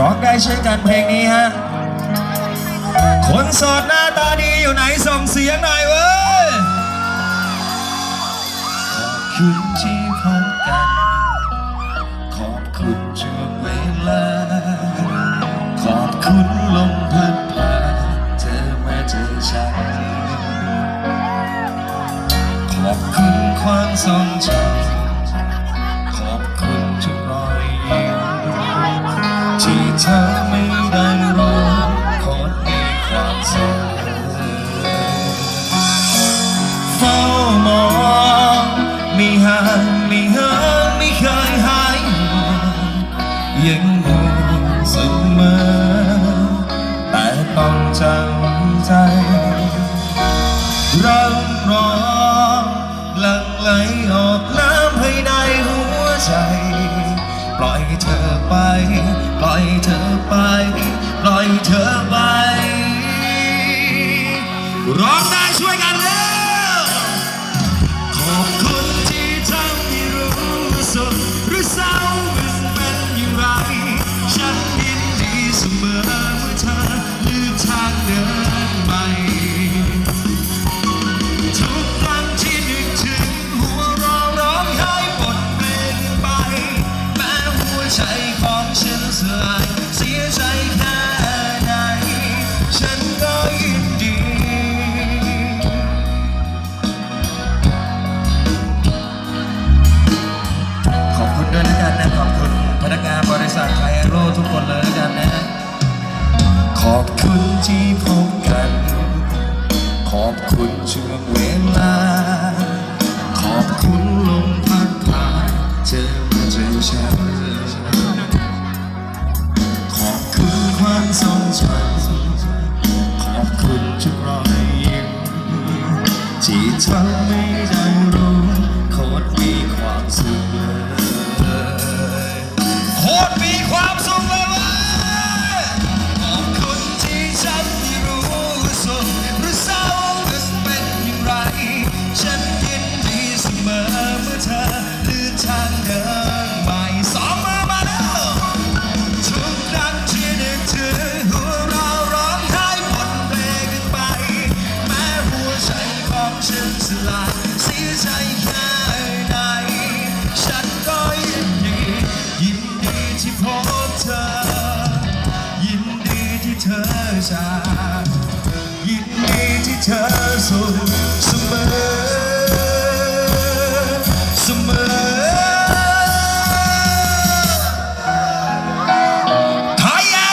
ร้องได้เช่นกันเพลงนี้ฮะ คนสดหน้าตาดีอยู่ไหนส่งเสียงหน่อยเว้ยขอบคุณที่พบกัน ขอบคุณช่วงเวลา ขอบคุณลมพัดพาเธอแม้เจอฉัน ขอบคุณความทรงจำ ไม่หางไม่เคยหายยังอยู่เสมอ แต่ต้องจำใจรังรองหลั่งไหลออกน้ำให้ในหัวใจ ปล่อยเธอไป ปล่อยเธอไป ปล่อยเธอไปร้องได้ช่วยกัน 滚成泥来。 เธอเอา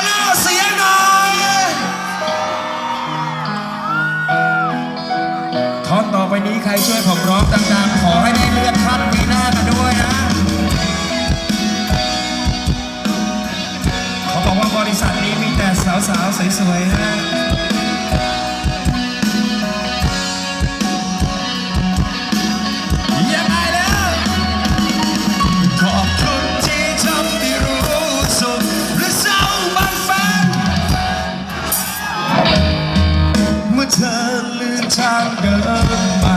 น้สียหน่อทอนต่อไปนี้ใครช่วยผมร้องดังๆ ขอให้ได้เลือนขั้นปหน้ากันด้วยนะ เขาบอกว่าบริษัทนี้มีแต่สาวๆสวยๆฮะ นลื่นทางเดินไป